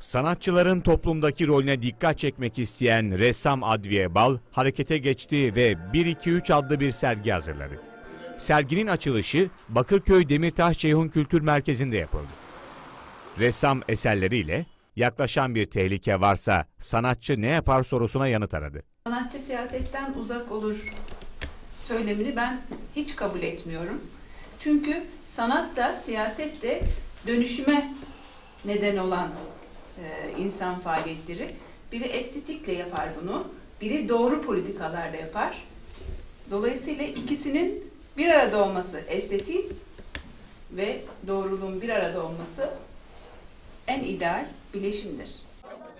Sanatçıların toplumdaki rolüne dikkat çekmek isteyen ressam Adviye Bal harekete geçti ve 1-2-3 adlı bir sergi hazırladı. Serginin açılışı Bakırköy Demirtaş Ceyhun Kültür Merkezi'nde yapıldı. Ressam eserleriyle yaklaşan bir tehlike varsa sanatçı ne yapar sorusuna yanıt aradı. Sanatçı siyasetten uzak olur söylemini ben hiç kabul etmiyorum. Çünkü sanat da siyaset de dönüşüme neden olan e, insan faaliyetleri. Biri estetikle yapar bunu, biri doğru politikalarla yapar. Dolayısıyla ikisinin bir arada olması estetik ve doğruluğun bir arada olması en ideal bileşimdir.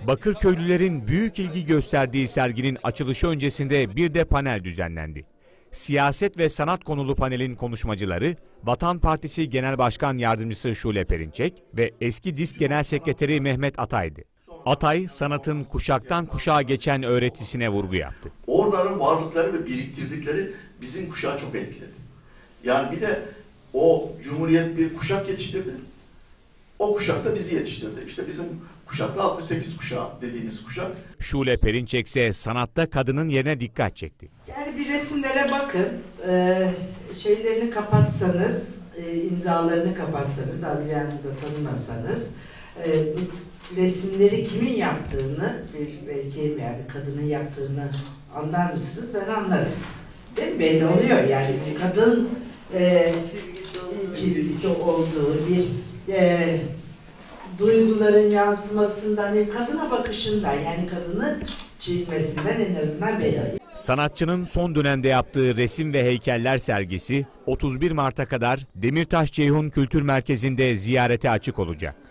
Bakırköylülerin büyük ilgi gösterdiği serginin açılışı öncesinde bir de panel düzenlendi. Siyaset ve sanat konulu panelin konuşmacıları Vatan Partisi Genel Başkan Yardımcısı Şule Perinçek ve eski DİSK Genel Sekreteri Mehmet Atay'dı. Atay, sanatın kuşaktan kuşağa geçen öğretisine vurgu yaptı. Onların varlıkları ve biriktirdikleri bizim kuşağı çok etkiledi. Yani bir de o Cumhuriyet bir kuşak yetiştirdi. O kuşak da bizi yetiştirdi. İşte bizim kuşakta 68 kuşağı dediğimiz kuşak. Şule Perinçek ise sanatta kadının yerine dikkat çekti. Bir resimlere bakın, eee, şeylerini kapatsanız, eee, imzalarını kapatsanız, Adliye Hanım'ı da tanımasanız, bu resimleri kimin yaptığını, bir erkeğin veya bir kadının yaptığını anlar mısınız? Ben anlarım. Değil mi? Belli oluyor yani bir kadın eee, çizgisi olduğu, bir eee, duyguların yansımasından, kadına bakışından yani kadını çizmesinden en azından belli. Sanatçının son dönemde yaptığı resim ve heykeller sergisi 31 Mart'a kadar Demirtaş Ceyhun Kültür Merkezi'nde ziyarete açık olacak.